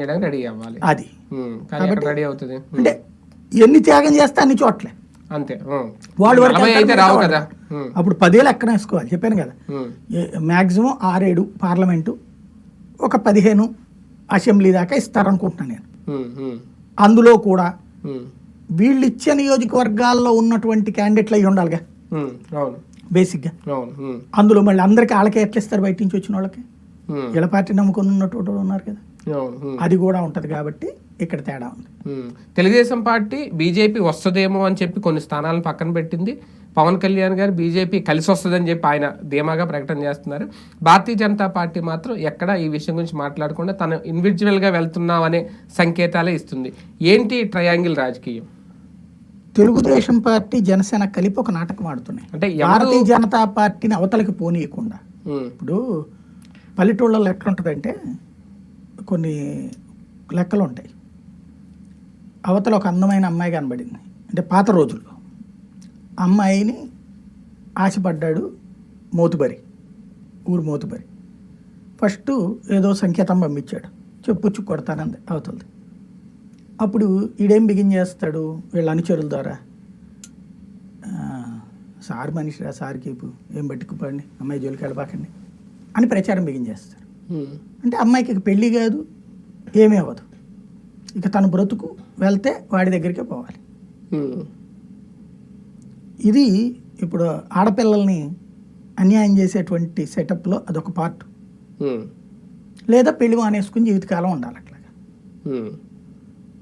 చేయడానికి రెడీ అవ్వాలి. అది. ఎక్కడ రెడీ అవుతుంది? అంటే ఎన్ని త్యాగం చేస్తే అన్ని చోట్లే. అంతే. వాళ్ళు రావు. కదా. అప్పుడు పదేళ్ళు ఎక్కడ వేసుకోవాలి? చెప్పాను కదా. మ్యాక్సిమం ఆరేడు పార్లమెంటు ఒక పదిహేను అసెంబ్లీ దాకా ఇస్తారనుకుంటున్నాను నేను. అందులో కూడా వీళ్ళు ఇచ్చే నియోజకవర్గాల్లో ఉన్నటువంటి క్యాండిడేట్లు అయి ఉండాలిగా. బేసిక్గా. అందులో మళ్ళీ అందరికీ వాళ్ళకే ఎట్లా ఇస్తారు బయట నుంచి వచ్చిన వాళ్ళకి? వీళ్ళ పార్టీ నమ్ముకొని ఉన్నటువంటి ఉన్నారు కదా. అది కూడా ఉంటుంది కాబట్టి ఇక్కడ తేడా ఉంది. తెలుగుదేశం పార్టీ బీజేపీ వస్తుందేమో అని చెప్పి కొన్ని స్థానాలను పక్కన పెట్టింది. పవన్ కళ్యాణ్ గారు బీజేపీ కలిసి వస్తుందని చెప్పి ఆయన ధీమాగా ప్రకటన చేస్తున్నారు. భారతీయ జనతా పార్టీ మాత్రం ఎక్కడ ఈ విషయం గురించి మాట్లాడకుండా తను ఇండివిజువల్గా వెళ్తున్నాం అనే సంకేతాలే ఇస్తుంది. ఏంటి ట్రయాంగిల్ రాజకీయం? తెలుగుదేశం పార్టీ జనసేన కలిపి ఒక నాటకం ఆడుతున్నాయి. అంటే భారతీయ జనతా పార్టీని అవతలకి పోనీయకుండా. ఇప్పుడు పల్లెటూళ్ళలో ఎట్లుంటుందంటే కొన్ని లెక్కలు ఉంటాయి. అవతల ఒక అందమైన అమ్మాయి కనబడింది. అంటే పాత రోజుల్లో. అమ్మాయిని ఆశపడ్డాడు మోతుబరి. ఊరు మోతుబరి. ఫస్ట్ ఏదో సంకేతం పంపించాడు. చెప్పుచ్చు కొడతానంది అవతలది అప్పుడు ఈడేం బిగిన్ చేస్తాడు? వీళ్ళ అనుచరుల ద్వారా. సార్ మనిషిరా సార్ కేపు ఏం పట్టుకుపోండి అమ్మాయి జోలికి వెళ్ళబాకండి. అని ప్రచారం బిగిన్ చేస్తారు ఉమ్, అంటే అమ్మాయికి ఇక పెళ్ళి కాదు ఏమీ అవ్వదు. ఇక తన బ్రతుకు వెళ్తే వాడి దగ్గరికే పోవాలి. ఇది ఇప్పుడు ఆడపిల్లల్ని అన్యాయం చేసేటువంటి సెటప్లో అదొక పార్ట్. లేదా పెళ్ళి మానేసుకుని జీవితకాలం ఉండాలి అట్లాగా.